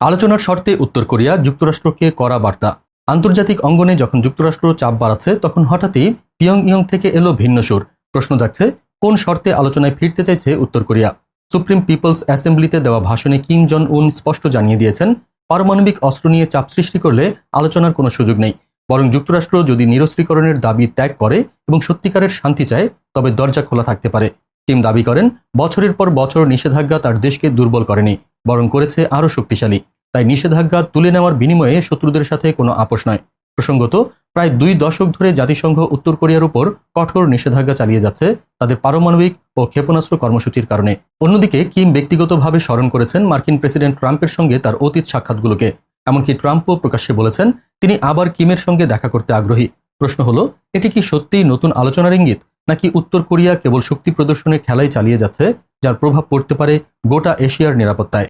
আলোচনার শর্তে উত্তর কোরিয়া যুক্তরাষ্ট্রকে করা বার্তা। আন্তর্জাতিক অঙ্গনে যখন যুক্তরাষ্ট্র চাপ বাড়াচ্ছে, তখন হঠাৎই পিয়ং ইয়ং থেকে এলো ভিন্ন সুর। প্রশ্ন জাগছে, কোন শর্তে আলোচনায় ফিরতে চাইছে উত্তর কোরিয়া? সুপ্রিম পিপলস অ্যাসেম্বলিতে দেওয়া ভাষণে কিম জন উন স্পষ্ট জানিয়ে দিয়েছেন, পারমাণবিক অস্ত্র নিয়ে চাপ সৃষ্টি করলে আলোচনার কোনো সুযোগ নেই। বরং যুক্তরাষ্ট্র যদি নিরস্ত্রীকরণের দাবি ত্যাগ করে এবং সত্যিকারের শান্তি চায়, তবে দরজা খোলা থাকতে পারে। কিম দাবি করেন, বছরের পর বছর নিষেধাজ্ঞা তার দেশকে দুর্বল করেনি। বরং করেছে আরও শক্তিশালী। তাই নিষেধাজ্ঞা তুলে নেওয়ার বিনিময়ে শত্রুদের সাথে কোনো আপোষ নয়। প্রসঙ্গত, প্রায় দুই দশক ধরে জাতিসংঘ উত্তর কোরিয়ার উপর কঠোর নিষেধাজ্ঞা চালিয়ে যাচ্ছে তাদের পারমাণবিক ও ক্ষেপণাস্ত্র কর্মসূচির কারণে। অন্যদিকে, কিম ব্যক্তিগতভাবে স্মরণ করেছেন মার্কিন প্রেসিডেন্ট ট্রাম্পের সঙ্গে তার অতীত সাক্ষাৎগুলোকে। এমনকি ট্রাম্পও প্রকাশ্যে বলেছেন, তিনি আবার কিমের সঙ্গে দেখা করতে আগ্রহী। প্রশ্ন হলো, এটি কি সত্যিই নতুন আলোচনার ইঙ্গিত, নাকি উত্তর কোরিয়া কেবল শক্তি প্রদর্শনের খেলাই চালিয়ে যাচ্ছে, যার প্রভাব পড়তে পারে গোটা এশিয়ার নিরাপত্তায়?